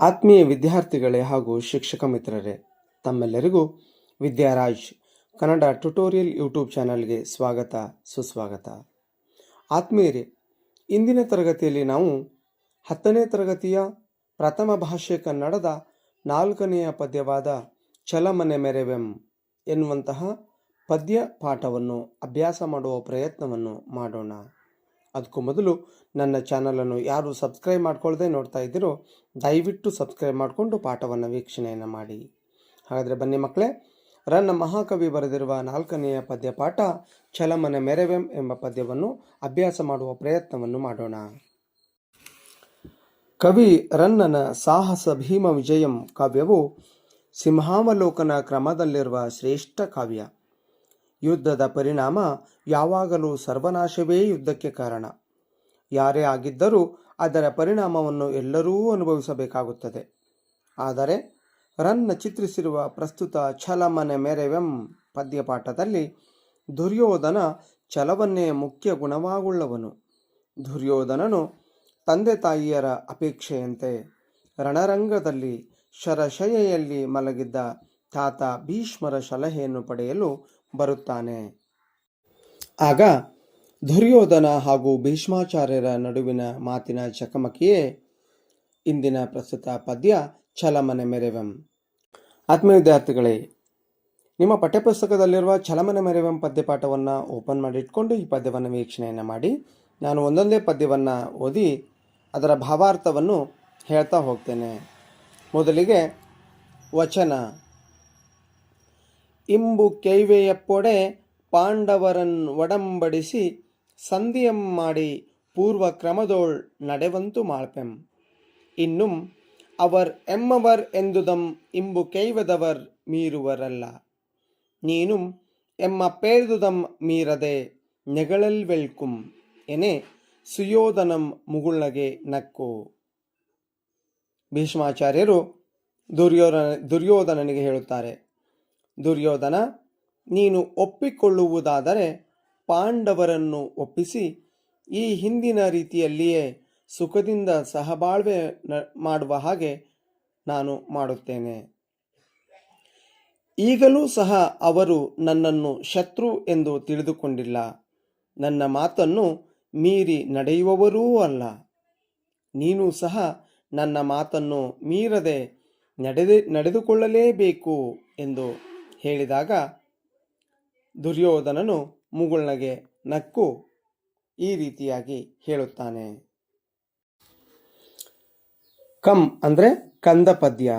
ಆತ್ಮೀಯ ವಿದ್ಯಾರ್ಥಿಗಳೇ ಹಾಗೂ ಶಿಕ್ಷಕ ಮಿತ್ರರೇ, ತಮ್ಮೆಲ್ಲರಿಗೂ ವಿದ್ಯಾರಾಜ್ ಕನ್ನಡ ಟ್ಯುಟೋರಿಯಲ್ ಯೂಟ್ಯೂಬ್ ಚಾನಲ್ಗೆ ಸ್ವಾಗತ, ಸುಸ್ವಾಗತ. ಆತ್ಮೀಯರೇ, ಇಂದಿನ ತರಗತಿಯಲ್ಲಿ ನಾವು ಹತ್ತನೇ ತರಗತಿಯ ಪ್ರಥಮ ಭಾಷೆ ಕನ್ನಡದ ನಾಲ್ಕನೆಯ ಪದ್ಯವಾದ ಚಲಮನೆ ಮೆರೆವೆಂ ಎನ್ನುವಂತಹ ಪದ್ಯ ಪಾಠವನ್ನು ಅಭ್ಯಾಸ ಮಾಡುವ ಪ್ರಯತ್ನವನ್ನು ಮಾಡೋಣ. ಅದಕ್ಕೂ ಮೊದಲು ನನ್ನ ಚಾನಲನ್ನು ಯಾರು ಸಬ್ಸ್ಕ್ರೈಬ್ ಮಾಡ್ಕೊಳ್ಳದೆ ನೋಡ್ತಾ ಇದ್ದೀರೋ, ದಯವಿಟ್ಟು ಸಬ್ಸ್ಕ್ರೈಬ್ ಮಾಡಿಕೊಂಡು ಪಾಠವನ್ನು ವೀಕ್ಷಣೆಯನ್ನು ಮಾಡಿ. ಹಾಗಾದರೆ ಬನ್ನಿ ಮಕ್ಕಳೇ ರನ್ನ ಮಹಾಕವಿ ಬರೆದಿರುವ ನಾಲ್ಕನೆಯ ಪದ್ಯ ಪಾಠ ಛಲಮನ ಮೆರವೆಂ ಎಂಬ ಪದ್ಯವನ್ನು ಅಭ್ಯಾಸ ಮಾಡುವ ಪ್ರಯತ್ನವನ್ನು ಮಾಡೋಣ. ಕವಿ ರನ್ನನ ಸಾಹಸ ಭೀಮ ವಿಜಯಂ ಕಾವ್ಯವು ಸಿಂಹಾವಲೋಕನ ಕ್ರಮದಲ್ಲಿರುವ ಶ್ರೇಷ್ಠ ಕಾವ್ಯ. ಯುದ್ಧದ ಪರಿಣಾಮ ಯಾವಾಗಲೂ ಸರ್ವನಾಶವೇ ಯುದ್ಧಕ್ಕೆ ಕಾರಣ. ಯಾರೇ ಆಗಿದ್ದರೂ ಅದರ ಪರಿಣಾಮವನ್ನು ಎಲ್ಲರೂ ಅನುಭವಿಸಬೇಕಾಗುತ್ತದೆ. ಆದರೆ ರನ್ನ ಚಿತ್ರಿಸಿರುವ ಪ್ರಸ್ತುತ ಛಲಮನೆ ಮೆರೆವೆಂ ಪದ್ಯಪಾಠದಲ್ಲಿ ದುರ್ಯೋಧನ ಛಲವನ್ನೇ ಮುಖ್ಯ ಗುಣವಾಗುಳ್ಳವನು. ದುರ್ಯೋಧನನು ತಂದೆ ತಾಯಿಯರ ಅಪೇಕ್ಷೆಯಂತೆ ರಣರಂಗದಲ್ಲಿ ಶರಶಯೆಯಲ್ಲಿ ಮಲಗಿದ್ದ ತಾತ ಭೀಷ್ಮರ ಸಲಹೆಯನ್ನು ಪಡೆಯಲು ಬರುತ್ತಾನೆ. ಆಗ ದುರ್ಯೋಧನ ಹಾಗೂ ಭೀಷ್ಮಾಚಾರ್ಯರ ನಡುವಿನ ಮಾತಿನ ಚಕಮಕಿಯೇ ಇಂದಿನ ಪ್ರಸ್ತುತ ಪದ್ಯ ಛಲಮನೆ ಮೆರೆವೆಂ. ಆತ್ಮೀಯ ವಿದ್ಯಾರ್ಥಿಗಳೇ ನಿಮ್ಮ ಪಠ್ಯಪುಸ್ತಕದಲ್ಲಿರುವ ಛಲಮನೆ ಮೆರೆವೆಂ ಪದ್ಯಪಾಠವನ್ನು ಓಪನ್ ಮಾಡಿ ಇಟ್ಕೊಂಡು ಈ ಪದ್ಯವನ್ನು ವೀಕ್ಷಣೆಯನ್ನು ಮಾಡಿ. ನಾನು ಒಂದೊಂದೇ ಪದ್ಯವನ್ನು ಓದಿ ಅದರ ಭಾವಾರ್ಥವನ್ನು ಹೇಳ್ತಾ ಹೋಗ್ತೇನೆ. ಮೊದಲಿಗೆ ವಚನ. ಇಂಬು ಕೈವೆಯ ಪೊಡೆ ಪಾಂಡವರನ್ ಒಡಂಬಡಿಸಿ ಸಂಧಿಯಂ ಮಾಡಿ ಪೂರ್ವ ಕ್ರಮದೋಳ್ ನಡೆವಂತು ಮಾಳ್ಪೆಂ. ಇನ್ನುಂ ಅವರ್ ಎಮ್ಮವರ್ ಎಂದುದಂ ಇಂಬು ಕೈವದವರ್ ಮೀರುವರಲ್ಲ. ನೀನು ಎಮ್ಮ ಪೇರ್ದುದಂ ಮೀರದೆ ನೆಗಳಲ್ ವೆಳ್ಕುಂ ಎನೆ ಸುಯೋಧನಂ ಮುಗುಳ್ಳಗೆ ನಕ್ಕು. ಭೀಷ್ಮಾಚಾರ್ಯರು ದುರ್ಯೋಧನ ದುರ್ಯೋಧನನಿಗೆ ಹೇಳುತ್ತಾರೆ ದುರ್ಯೋಧನ, ನೀನು ಒಪ್ಪಿಕೊಳ್ಳುವುದಾದರೆ ಪಾಂಡವರನ್ನು ಒಪ್ಪಿಸಿ, ಈ ಹಿಂದಿನ ರೀತಿಯಲ್ಲಿಯೇ ಸುಖದಿಂದ ಸಹಬಾಳ್ವೆ ಮಾಡುವ ಹಾಗೆ ನಾನು ಮಾಡುತ್ತೇನೆ. ಈಗಲೂ ಸಹ ಅವರು ನನ್ನನ್ನು ಶತ್ರು ಎಂದು ತಿಳಿದುಕೊಂಡಿಲ್ಲ. ನನ್ನ ಮಾತನ್ನು ಮೀರಿ ನಡೆಯುವವರೂ ಅಲ್ಲ. ನೀನು ಸಹ ನನ್ನ ಮಾತನ್ನು ಮೀರದೆ ನಡೆದು, ನಡೆದುಕೊಳ್ಳಲೇಬೇಕು ಎಂದು ಹೇಳಿದಾಗ ದುರ್ಯೋಧನನು ಮುಗುಳ್ನಗೆ ನಕ್ಕು ಈ ರೀತಿಯಾಗಿ ಹೇಳುತ್ತಾನೆ. ಕಂ ಅಂದರೆ ಕಂದ ಪದ್ಯ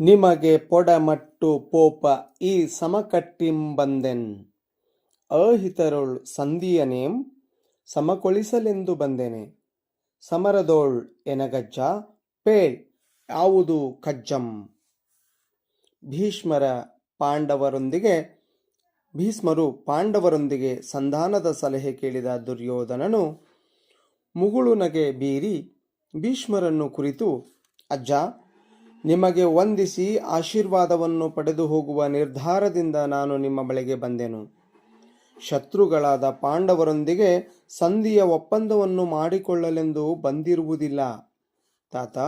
ನಿಮಗೆ ಪೊಡಮಟ್ಟು ಪೋಪ ಈ ಸಮಕಟ್ಟಿಂಬಂದೆನ್. ಅಹಿತರುಳ್ ಸಂಧಿಯನೇಂ ಸಮಕೊಳಿಸಲೆಂದು ಬಂದೆನೆ. ಸಮರದೋಳ್ ಎನಗಜ್ಜ ಪೇಳ್ ಯಾವುದು ಕಜ್ಜಂ. ಭೀಷ್ಮರ ಪಾಂಡವರೊಂದಿಗೆ, ಭೀಷ್ಮರು ಪಾಂಡವರೊಂದಿಗೆ ಸಂಧಾನದ ಸಲಹೆ ಕೇಳಿದ ದುರ್ಯೋಧನನು ಮುಗುಳುನಗೆ ಬೀರಿ ಭೀಷ್ಮರನ್ನು ಕುರಿತು, ಅಜ್ಜ, ನಿಮಗೆ ವಂದಿಸಿ ಆಶೀರ್ವಾದವನ್ನು ಪಡೆದು ಹೋಗುವ ನಿರ್ಧಾರದಿಂದ ನಾನು ನಿಮ್ಮ ಬಳಿಗೆ ಬಂದೆನು. ಶತ್ರುಗಳಾದ ಪಾಂಡವರೊಂದಿಗೆ ಸಂಧಿಯ ಒಪ್ಪಂದವನ್ನು ಮಾಡಿಕೊಳ್ಳಲೆಂದು ಬಂದಿರುವುದಿಲ್ಲ. ತಾತ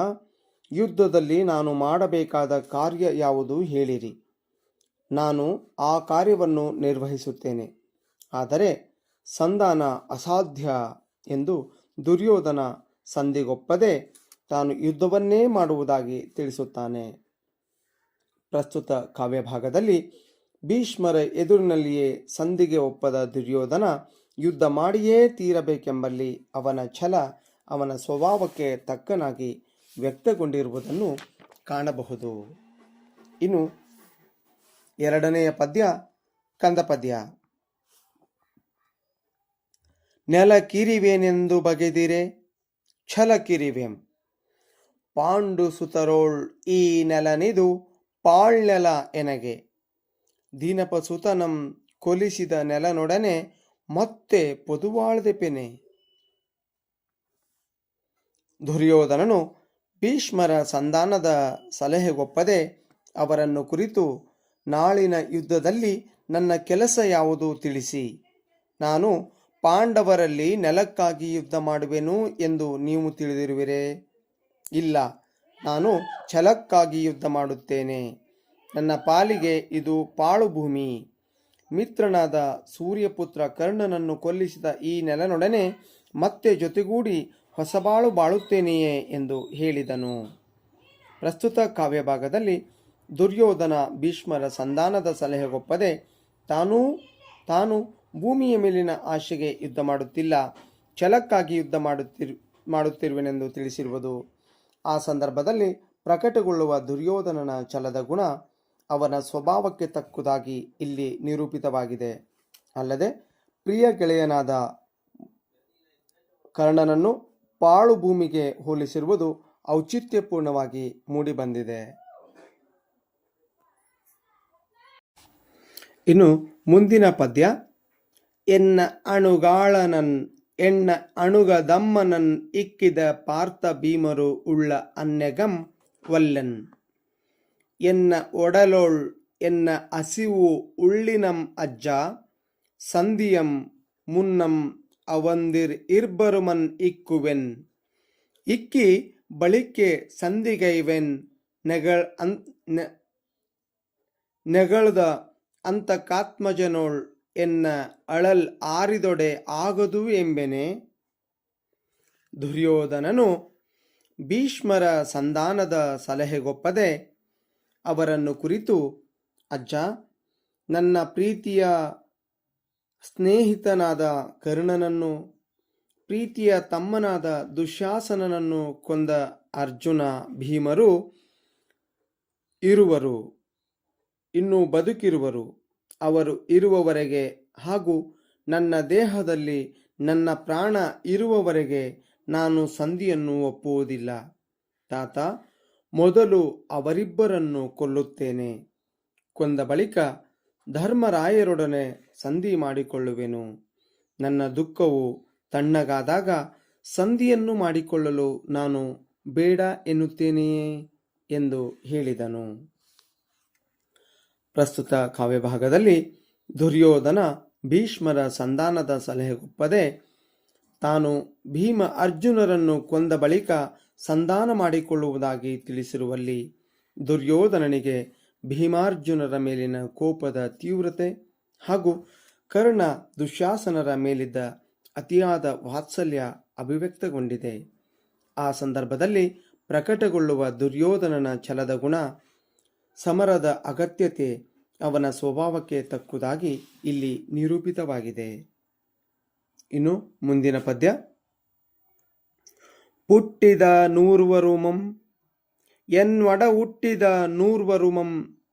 ಯುದ್ಧದಲ್ಲಿ ನಾನು ಮಾಡಬೇಕಾದ ಕಾರ್ಯ ಯಾವುದು ಹೇಳಿರಿ. ನಾನು ಆ ಕಾರ್ಯವನ್ನು ನಿರ್ವಹಿಸುತ್ತೇನೆ. ಆದರೆ ಸಂಧಾನ ಅಸಾಧ್ಯ ಎಂದು ದುರ್ಯೋಧನ ಸಂಧಿಗೊಪ್ಪದೆ ತಾನು ಯುದ್ಧವನ್ನೇ ಮಾಡುವುದಾಗಿ ತಿಳಿಸುತ್ತಾನೆ. ಪ್ರಸ್ತುತ ಕಾವ್ಯಭಾಗದಲ್ಲಿ ಭೀಷ್ಮರ ಎದುರಿನಲ್ಲಿಯೇ ಸಂಧಿಗೆ ಒಪ್ಪದ ದುರ್ಯೋಧನ ಯುದ್ಧ ಮಾಡಿಯೇ ತೀರಬೇಕೆಂಬಲ್ಲಿ ಅವನ ಛಲ ಅವನ ಸ್ವಭಾವಕ್ಕೆ ತಕ್ಕನಾಗಿ ವ್ಯಕ್ತಗೊಂಡಿರುವುದನ್ನು ಕಾಣಬಹುದು. ಇನ್ನು ಎರಡನೆಯ ಪದ್ಯ ಕಂದ ಪದ್ಯ ನೆಲ ಕಿರಿವೇನೆಂದು ಬಗೆದಿರೆ, ಛಲ ಕಿರಿವೆಂ. ಪಾಂಡು ಸುತರೋಳ್ ಈ ನೆಲನಿದು ಪಾಳ್ನೆಲ ಎನಗೆ. ದೀನಪ ಸುತನಂ ಕೊಲಿಸಿದ ನೆಲನೊಡನೆ ಮತ್ತೆ ಪೊದುವಾಳ್ದೆ ಪೆನೆ. ದುರ್ಯೋಧನನು ಭೀಷ್ಮರ ಸಂಧಾನದ ಸಲಹೆಗೊಪ್ಪದೆ ಅವರನ್ನು ಕುರಿತು ನಾಳಿನ ಯುದ್ಧದಲ್ಲಿ ನನ್ನ ಕೆಲಸ ಯಾವುದು ತಿಳಿಸಿ. ನಾನು ಪಾಂಡವರಲ್ಲಿ ನೆಲಕ್ಕಾಗಿ ಯುದ್ಧ ಮಾಡುವೆನು ಎಂದು ನೀವು ತಿಳಿದಿರುವಿರೇ? ಇಲ್ಲ, ನಾನು ಛಲಕ್ಕಾಗಿ ಯುದ್ಧ ಮಾಡುತ್ತೇನೆ. ನನ್ನ ಪಾಲಿಗೆ ಇದು ಪಾಳುಭೂಮಿ. ಮಿತ್ರನಾದ ಸೂರ್ಯಪುತ್ರ ಕರ್ಣನನ್ನು ಕೊಲ್ಲಿಸಿದ ಈ ನೆಲನೊಡನೆ ಮತ್ತೆ ಜೊತೆಗೂಡಿ ಹೊಸಬಾಳು ಬಾಳುತ್ತೇನೆಯೇ ಎಂದು ಹೇಳಿದನು. ಪ್ರಸ್ತುತ ಕಾವ್ಯಭಾಗದಲ್ಲಿ ದುರ್ಯೋಧನ ಭೀಷ್ಮರ ಸಂಧಾನದ ಸಲಹೆಗೊಪ್ಪದೆ ತಾನೂ, ತಾನು ಭೂಮಿಯ ಮೇಲಿನ ಆಶೆಗೆ ಯುದ್ಧ ಮಾಡುತ್ತಿಲ್ಲ, ಛಲಕ್ಕಾಗಿ ಯುದ್ಧ ಮಾಡುತ್ತಿರು, ಮಾಡುತ್ತಿರುವೆನೆಂದು ತಿಳಿಸಿರುವುದು. ಆ ಸಂದರ್ಭದಲ್ಲಿ ಪ್ರಕಟಗೊಳ್ಳುವ ದುರ್ಯೋಧನನ ಛಲದ ಗುಣ ಅವನ ಸ್ವಭಾವಕ್ಕೆ ತಕ್ಕುದಾಗಿ ಇಲ್ಲಿ ನಿರೂಪಿತವಾಗಿದೆ. ಅಲ್ಲದೆ ಪ್ರಿಯ ಗೆಳೆಯನಾದ ಕರ್ಣನನ್ನು ಪಾಳು ಭೂಮಿಗೆ ಹೋಲಿಸಿರುವುದು ಔಚಿತ್ಯಪೂರ್ಣವಾಗಿ ಮೂಡಿಬಂದಿದೆ. ಇನ್ನು ಮುಂದಿನ ಪದ್ಯ, ಎನ್ನ ಅಣುಗಾಳನನ್, ಎಣ್ಣ ಅಣುಗದಮ್ಮನನ್ ಇಕ್ಕಿದ ಪಾರ್ಥ ಭೀಮರು ಉಳ್ಳ ಅನ್ಯಗಂ ವಲ್ಲನ್. ಎನ್ನ ಒಡಲೋಳ್, ಎನ್ನ ಹಸಿವು ಉಳ್ಳಿನಂ ಅಜ್ಜ, ಸಂಧಿಯಂ ಮುನ್ನಂ ಅವಂದಿರ್ ಇರ್ಬರುಮನ್ ಇಕ್ಕುವೆನ್. ಇಕ್ಕಿ ಬಳಿಕೆ ಸಂಧಿಗೈವೆನ್ ನೆಗಳ್ ಅಂತ ಅಂತ ಕಾತ್ಮಜನೋಳ್ ಎನ್ನ ಅಳಲ್ ಆರಿದೊಡೆ ಆಗದು ಎಂಬೆನೆ. ದುರ್ಯೋಧನನು ಭೀಷ್ಮರ ಸಂಧಾನದ ಸಲಹೆಗೊಪ್ಪದೆ ಅವರನ್ನು ಕುರಿತು, ಅಜ್ಜ, ನನ್ನ ಪ್ರೀತಿಯ ಸ್ನೇಹಿತನಾದ ಕರ್ಣನನ್ನು, ಪ್ರೀತಿಯ ತಮ್ಮನಾದ ದುಶಾಸನನನ್ನು ಕೊಂದ ಅರ್ಜುನ ಭೀಮರು ಇರುವರು, ಇನ್ನು ಬದುಕಿರುವರು. ಅವರು ಇರುವವರೆಗೆ ಹಾಗೂ ನನ್ನ ದೇಹದಲ್ಲಿ ನನ್ನ ಪ್ರಾಣ ಇರುವವರೆಗೆ ನಾನು ಸಂಧಿಯನ್ನು ಒಪ್ಪುವುದಿಲ್ಲ. ತಾತ, ಮೊದಲು ಅವರಿಬ್ಬರನ್ನು ಕೊಲ್ಲುತ್ತೇನೆ. ಕೊಂದ ಬಳಿಕ ಧರ್ಮರಾಯರೊಡನೆ ಸಂಧಿ ಮಾಡಿಕೊಳ್ಳುವೆನು. ನನ್ನ ದುಃಖವು ತಣ್ಣಗಾದಾಗ ಸಂಧಿಯನ್ನು ಮಾಡಿಕೊಳ್ಳಲು ನಾನು ಬೇಡ ಎನ್ನುತ್ತೇನೆಯೇ ಎಂದು ಹೇಳಿದನು. ಪ್ರಸ್ತುತ ಕಾವ್ಯಭಾಗದಲ್ಲಿ ದುರ್ಯೋಧನ ಭೀಷ್ಮರ ಸಂಧಾನದ ಸಲಹೆಗೊಪ್ಪದೆ ತಾನು ಭೀಮ ಅರ್ಜುನರನ್ನು ಕೊಂದ ಬಳಿಕ ಸಂಧಾನ ಮಾಡಿಕೊಳ್ಳುವುದಾಗಿ ತಿಳಿಸಿರುವಲ್ಲಿ ದುರ್ಯೋಧನನಿಗೆ ಭೀಮಾರ್ಜುನರ ಮೇಲಿನ ಕೋಪದ ತೀವ್ರತೆ ಹಾಗೂ ಕರ್ಣ ದುಶಾಸನರ ಮೇಲಿದ್ದ ಅತಿಯಾದ ವಾತ್ಸಲ್ಯ ಅಭಿವ್ಯಕ್ತಗೊಂಡಿದೆ. ಆ ಸಂದರ್ಭದಲ್ಲಿ ಪ್ರಕಟಗೊಳ್ಳುವ ದುರ್ಯೋಧನನ ಛಲದ ಗುಣ ಸಮರದ ಅಗತ್ಯತೆ ಅವನ ಸ್ವಭಾವಕ್ಕೆ ತಕ್ಕುದಾಗಿ ಇಲ್ಲಿ ನಿರೂಪಿತವಾಗಿದೆ. ಇನ್ನು ಮುಂದಿನ ಪದ್ಯ. ಪುಟ್ಟಿದ ನೂರ್ವರುಮಂ ಎನ್ವಡ ಹುಟ್ಟಿದ ನೂರ್ವರುಮಂ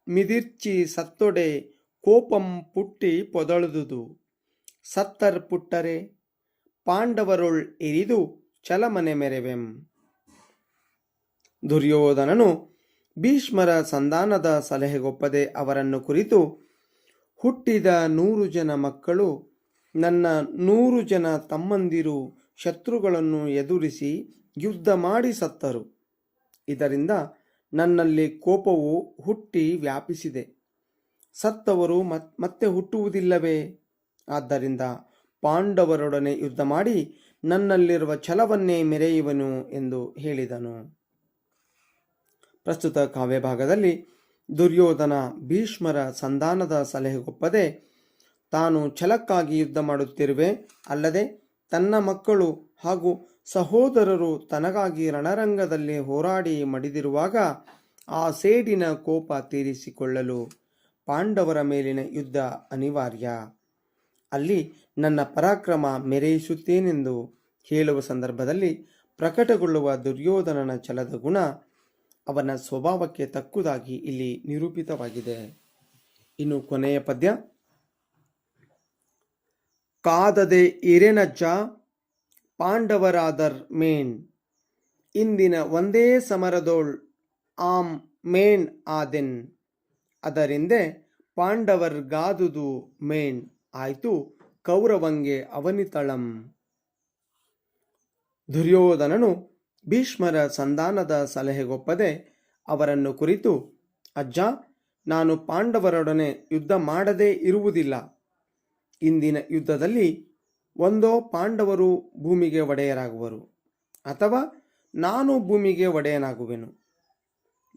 ಮಿದಿರ್ಚಿ ಸತ್ತೊಡೆ ಕೋಪಂ ಪುಟ್ಟಿ ಪೊದಳದುದು. ಸತ್ತರ್ ಪುಟ್ಟರೆ ಪಾಂಡವರುಳ್ ಇರಿದು ಚಲಮನೆ ಮೆರೆವೆಂ. ದುರ್ಯೋಧನನು ಭೀಷ್ಮರ ಸಂಧಾನದ ಸಲಹೆಗೊಪ್ಪದೆ ಅವರನ್ನು ಕುರಿತು, ಹುಟ್ಟಿದ ನೂರು ಜನ ಮಕ್ಕಳು ನನ್ನ ನೂರು ಜನ ತಮ್ಮಂದಿರು ಶತ್ರುಗಳನ್ನು ಎದುರಿಸಿ ಯುದ್ಧ ಮಾಡಿ ಸತ್ತರು. ಇದರಿಂದ ನನ್ನಲ್ಲಿ ಕೋಪವು ಹುಟ್ಟಿ ವ್ಯಾಪಿಸಿದೆ. ಸತ್ತವರು ಮತ್- ಮತ್ತೆ ಹುಟ್ಟುವುದಿಲ್ಲವೇ? ಆದ್ದರಿಂದ ಪಾಂಡವರೊಡನೆ ಯುದ್ಧ ಮಾಡಿ ನನ್ನಲ್ಲಿರುವ ಛಲವನ್ನೇ ಮೆರೆಯುವನು ಎಂದು ಹೇಳಿದನು. ಪ್ರಸ್ತುತ ಕಾವ್ಯಭಾಗದಲ್ಲಿ ದುರ್ಯೋಧನ ಭೀಷ್ಮರ ಸಂಧಾನದ ಸಲಹೆಗೊಪ್ಪದೆ ತಾನು ಛಲಕ್ಕಾಗಿ ಯುದ್ಧ ಮಾಡುತ್ತಿರುವೆ ಅಲ್ಲದೆ ತನ್ನ ಮಕ್ಕಳು ಹಾಗೂ ಸಹೋದರರು ತನಗಾಗಿ ರಣರಂಗದಲ್ಲಿ ಹೋರಾಡಿ ಮಡಿದಿರುವಾಗ ಆ ಸೇಡಿನ ಕೋಪ ತೀರಿಸಿಕೊಳ್ಳಲು ಪಾಂಡವರ ಮೇಲಿನ ಯುದ್ಧ ಅನಿವಾರ್ಯ. ಅಲ್ಲಿ ನನ್ನ ಪರಾಕ್ರಮ ಮೆರೆಯಿಸುತ್ತೇನೆಂದು ಹೇಳುವ ಸಂದರ್ಭದಲ್ಲಿ ಪ್ರಕಟಗೊಳ್ಳುವ ದುರ್ಯೋಧನನ ಛಲದ ಗುಣ ಅವನ ಸ್ವಭಾವಕ್ಕೆ ತಕ್ಕುದಾಗಿ ಇಲ್ಲಿ ನಿರೂಪಿತವಾಗಿದೆ. ಇನ್ನು ಕೊನೆಯ ಪದ್ಯ. ಕಾದದೆ ಇರೆನಜ್ಜ ಪಾಂಡವರಾದರ್ ಮೇನ್. ಇಂದಿನ ಒಂದೇ ಸಮರದೋಳ್ ಆಮ್ ಮೇನ್ ಆದೆನ್. ಅದರಿಂದೆ ಪಾಂಡವರ್ಗಾದುದು ಮೇನ್. ಆಯಿತು ಕೌರವಂಗೆ ಅವನಿತಳಂ. ದುರ್ಯೋಧನನು ಭೀಷ್ಮರ ಸಂಧಾನದ ಸಲಹೆಗೊಪ್ಪದೆ ಅವರನ್ನು ಕುರಿತು, ಅಜ್ಜ, ನಾನು ಪಾಂಡವರೊಡನೆ ಯುದ್ಧ ಮಾಡದೇ ಇರುವುದಿಲ್ಲ. ಇಂದಿನ ಯುದ್ಧದಲ್ಲಿ ಒಂದೋ ಪಾಂಡವರು ಭೂಮಿಗೆ ಒಡೆಯರಾಗುವರು ಅಥವಾ ನಾನು ಭೂಮಿಗೆ ಒಡೆಯನಾಗುವೆನು.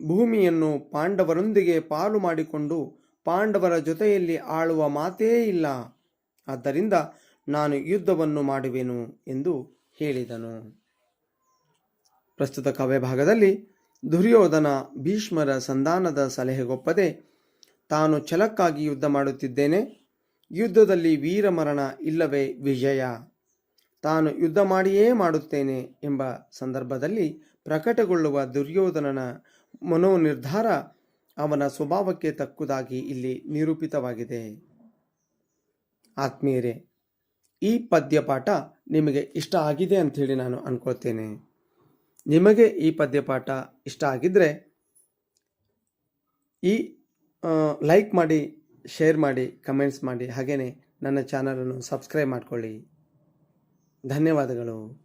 ಭೂಮಿಯನ್ನು ಪಾಂಡವರೊಂದಿಗೆ ಪಾಲು ಮಾಡಿಕೊಂಡು ಪಾಂಡವರ ಜೊತೆಯಲ್ಲಿ ಆಳುವ ಮಾತೇ ಇಲ್ಲ. ಆದ್ದರಿಂದ ನಾನು ಯುದ್ಧವನ್ನು ಮಾಡುವೆನು ಎಂದು ಹೇಳಿದನು. ಪ್ರಸ್ತುತ ಕಾವ್ಯ ಭಾಗದಲ್ಲಿ ದುರ್ಯೋಧನ ಭೀಷ್ಮರ ಸಂಧಾನದ ಸಲಹೆಗೊಪ್ಪದೆ ತಾನು ಛಲಕ್ಕಾಗಿ ಯುದ್ಧ ಮಾಡುತ್ತಿದ್ದೇನೆ. ಯುದ್ಧದಲ್ಲಿ ವೀರಮರಣ ಇಲ್ಲವೇ ವಿಜಯ. ತಾನು ಯುದ್ಧ ಮಾಡಿಯೇ ಮಾಡುತ್ತೇನೆ ಎಂಬ ಸಂದರ್ಭದಲ್ಲಿ ಪ್ರಕಟಗೊಳ್ಳುವ ದುರ್ಯೋಧನನ ಮನೋನಿರ್ಧಾರ ಅವನ ಸ್ವಭಾವಕ್ಕೆ ತಕ್ಕುದಾಗಿ ಇಲ್ಲಿ ನಿರೂಪಿತವಾಗಿದೆ. ಆತ್ಮೀಯರೇ, ಈ ಪದ್ಯಪಾಠ ನಿಮಗೆ ಇಷ್ಟ ಆಗಿದೆ ಅಂಥೇಳಿ ನಾನು ಅನ್ಕೊಳ್ತೇನೆ. ನಿಮಗೆ ಈ ಪದ್ಯಪಾಠ ಇಷ್ಟ ಆಗಿದ್ದರೆ ಈ ಲೈಕ್ ಮಾಡಿ ಶೇರ್ ಮಾಡಿ ಕಮೆಂಟ್ಸ್ ಮಾಡಿ ಹಾಗೆಯೇ ನನ್ನ ಚಾನಲನ್ನು ಸಬ್ಸ್ಕ್ರೈಬ್ ಮಾಡಿಕೊಳ್ಳಿ. ಧನ್ಯವಾದಗಳು.